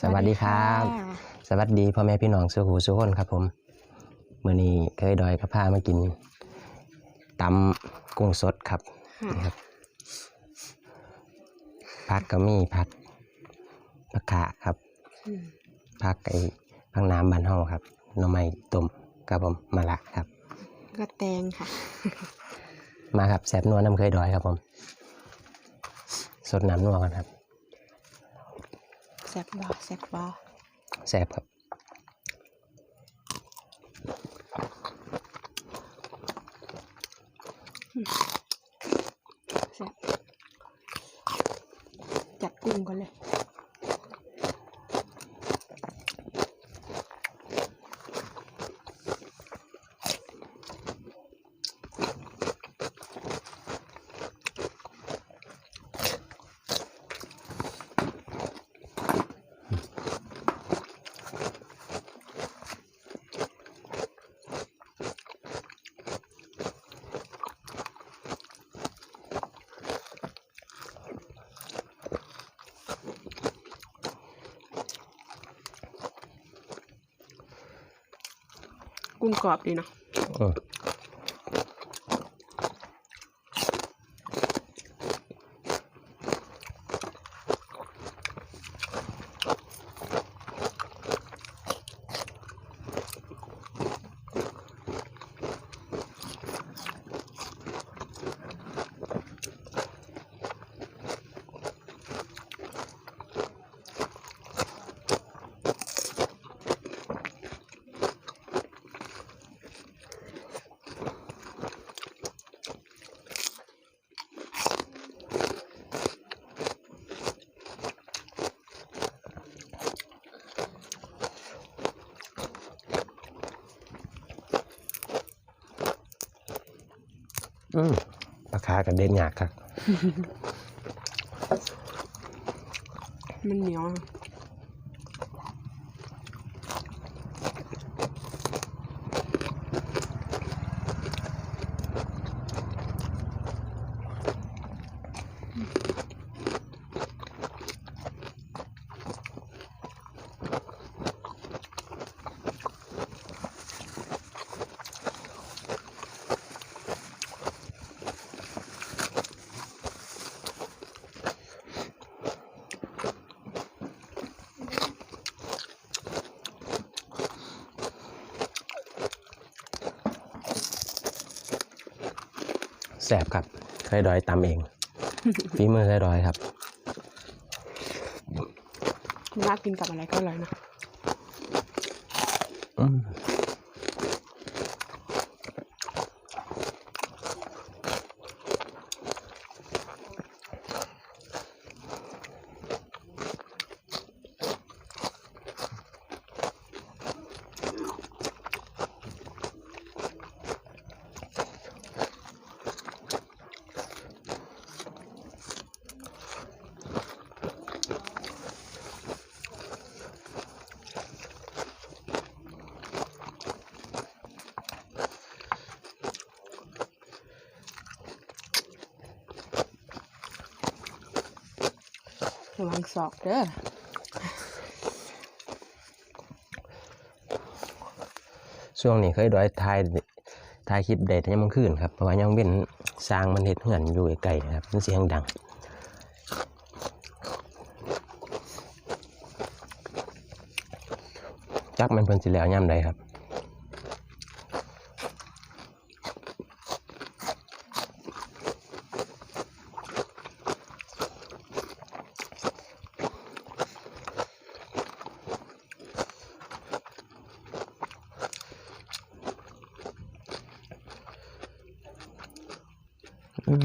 สวัสดีครับะสวัสดีพ่อแม่พี่น้องสุหูสุคนครับผมมื้อนี้เคยดอยกับพามากินตำกุ้งสดครับค่ะนี่ครับผักก็มีผักผักขาครับอืมผักไอ้ผักน้ำบานเฮาครับหน่อไม้ต้มกับผมมะละครับ ก็แตงค่ะ มาครับแซ่บนัวน้ำเคยดอยครับผม สดน้ำนัวกันครับ แซ่บบอแซ่บบอแซ่บครับแกุ้งกรอบดีเนาะ อืมราคากันเด่นยากครับ มันเหนียวอะ แสบครับเคยดอยตำเองฝีมือเคยดอยครับเวลากินกับอะไรก็อร่อยเนาะ งศอกเด้อช่วงนี้เคยดอยทายทายคลิปเดทยังมันขึ้นครับเพราะว่ายังเป็นสร้างมันเห็ดเหือนอยู่ไกลนะครับมันเสียงดังจักมันเพิ่นสิแล้วย่ำใดครับ อื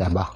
มซ่บ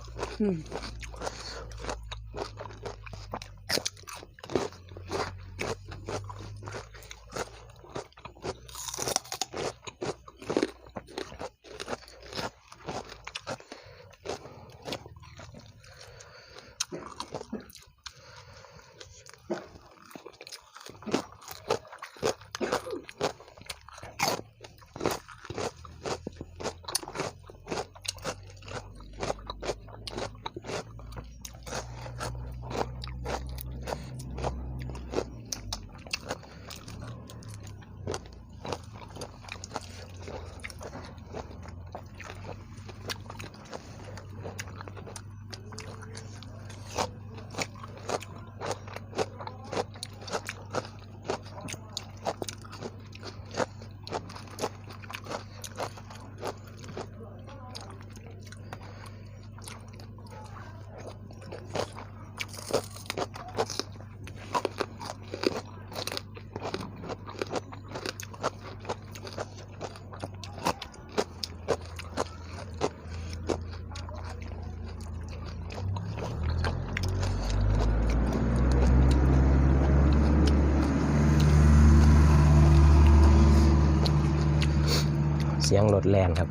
เสียงรถแล่นครับ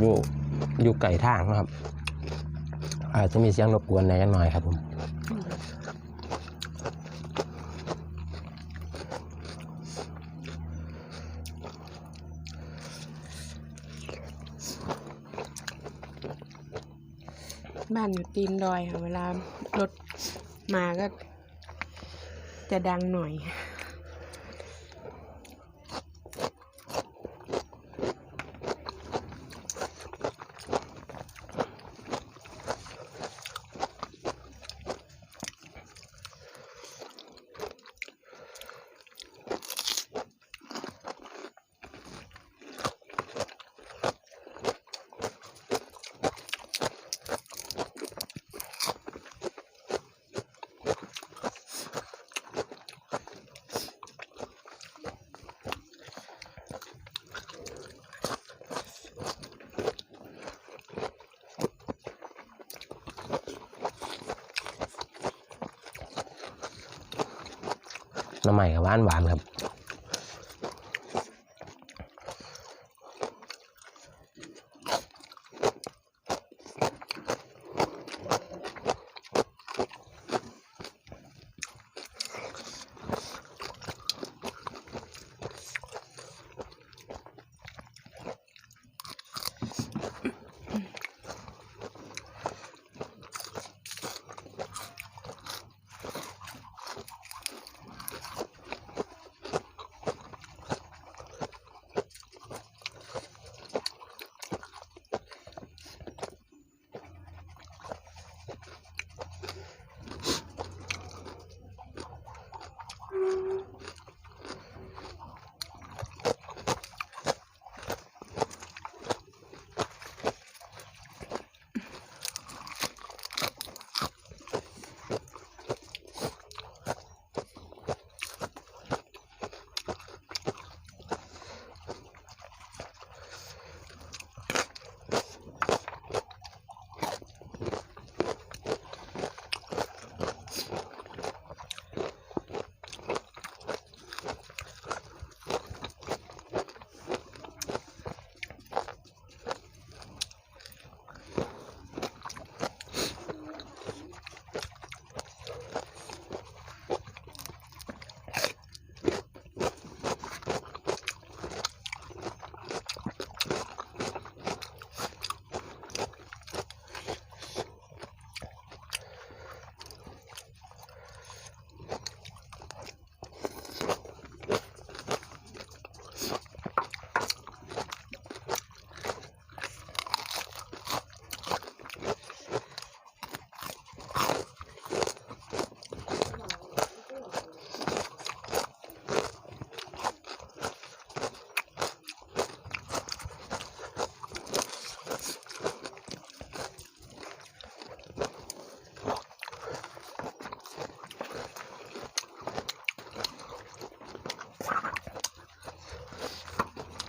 อยู่อยู่ไก่ทางนะครับ อาจจะมีเสียงรบกวนหน่อยหน่อยครับผมอืมบ้านอยู่ตีนดอยค่ะเวลารถมาก็จะดังหน่อย น้ำใหม่กับหวานหวานครับ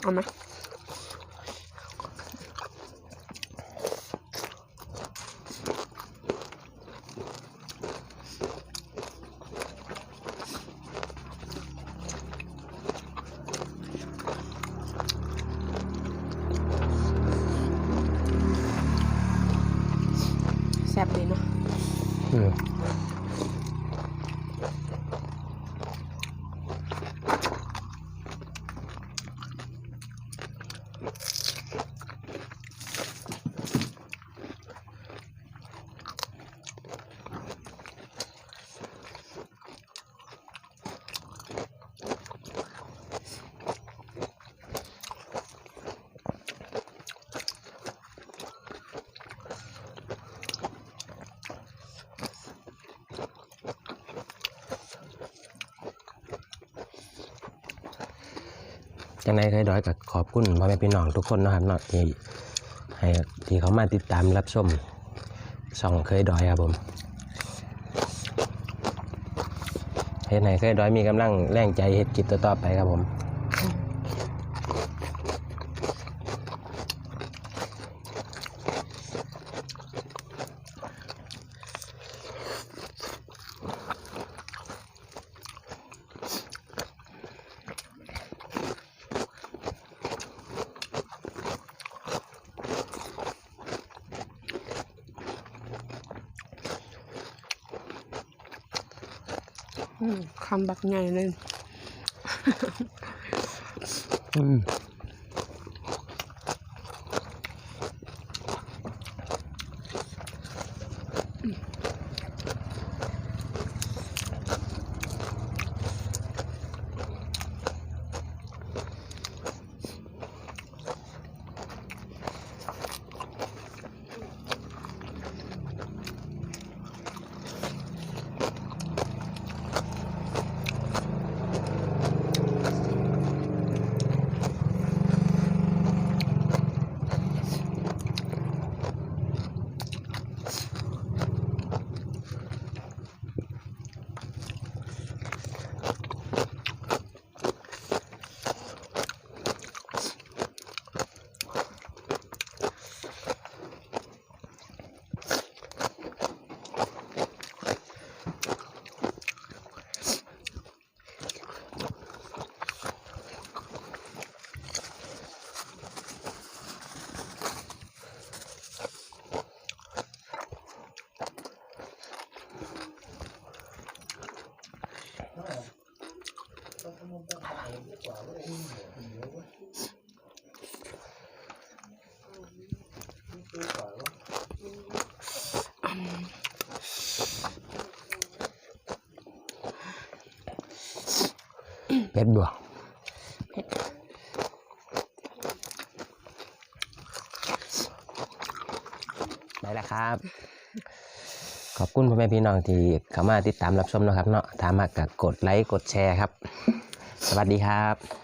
เอ จังไดเคยดอยกับขอบคุณพ่อแม่พี่น้องทุกคนนะครับเนาะที่ให้ที่เขามาติดตามรับชมส่องเคยดอยครับผมเฮ็ดให้เคยดอยมีกำลังแรงใจเฮ็ดกิจต่อๆไปครับผม คำบักใหญ่เลย อืม เป็ดบวกเผ็ดได้แล้วครับ ขอบคุณพ่อแม่พี่น้องที่เข้ามาติดตามรับชมนะครับเนาะถามมากกกดไลค์กดแชร์ครับ สวัสดีครับ